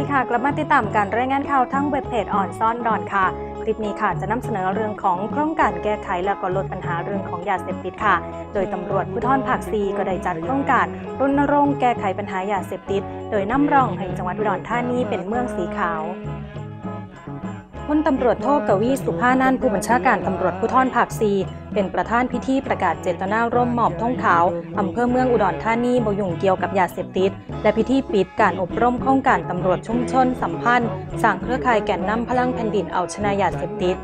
ีค่ะ กลับมาติดตามการรายงานข่าวทั้งเว็บเพจอ่อนซ่อนดอนค่ะ คลิปนี้ค่ะจะนำเสนอเรื่องของโครงการแก้ไขและก็ลดปัญหาเรื่องของยาเสพติดค่ะ โดยตำรวจภูธรภาคซีก็ได้จัดโครงการรณรงค์แก้ไขปัญหายาเสพติด โดยนำร่องให้จังหวัดอุดรธานีเป็นเมืองสีขาว พลตำรวจโทกวีสุภานันท์ผู้บัญชาการตำรวจภูธรภาคซีเป็นประธานพิธีประกาศเจตนาร่มหมอบท่องขาวอำเภอเมืองอุดรธานีบยุ่งเกี่ยวกับยาเสพติด และพิธีปิดการอบรมโครงการตำรวจชุมชนสัมพันธ์สร้างเครือข่ายแก่นนำพลังแผ่นดินเอาชนะยาเสพติด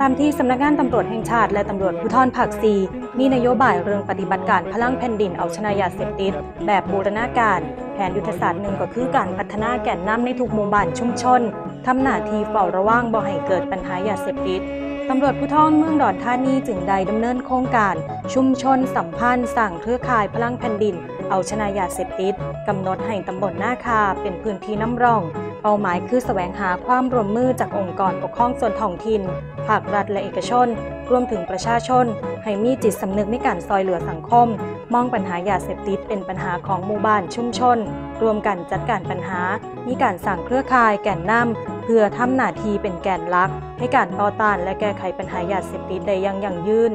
ตามที่สำนักงานตำรวจแห่งชาติและตำรวจภูธรภาคซีมีนโยบายเรื่องปฏิบัติการพลังแผ่นดินเอาชนะยาเสพติด แบบบูรณาการ แผนยุทธศาสตร์หนึ่งก็คือการพัฒนาแก่นนำในทุกหมู่บ้านชุมชนทำหน้าที่เฝ้าระวังบ่ให้เกิดปัญหายาเสพติดตำรวจภูธรเมืองดอนธานีจึงได้ดำเนินโครงการ ชุมชนสัมพันธ์สั่งเครือข่ายพลังแผ่นดิน เอาชนะยาเสพติดกำหนดให้ตำบลหน้าคาเป็นพื้นที่น้ำร่อง เป้าหมายคือแสวงหาความร่วมมือจากองค์กรปกครองส่วนท้องถิ่น ภาครัฐและเอกชน รวมถึงประชาชน ให้มีจิตสำนึกในการซอยเหลือสังคม มองปัญหายาเสพติดเป็นปัญหาของหมู่บ้านชุมชน รวมกันจัดการปัญหา มีการสั่งเครือข่ายแก่นนำเพื่อทำหน้าที่เป็นแกนหลัก ให้การต่อต้านและแก้ไขปัญหายาเสพติดได้อยังยั่งยืน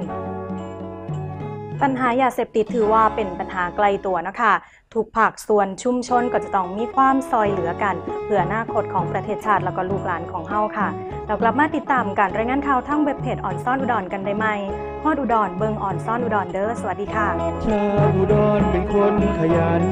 ปัญหายาเสพติดถือว่าเป็นปัญหาไกลตัวนะคะทุกภาคส่วนชุมชนก็จะต้องมีความซอยเหลือกัน เพื่ออนาคตของประเทศชาติแล้วก็ลูกหลานของเฮาค่ะ เรากลับมาติดตามการรายงานข่าวทั้งเว็บเพจออนซ่อนอุดรกันได้ไหมฮอดอุดรเบิงอ่อนซ่อนอุดรเด้อสวัสดีค่ะชาวอุดรเป็นคนขยัน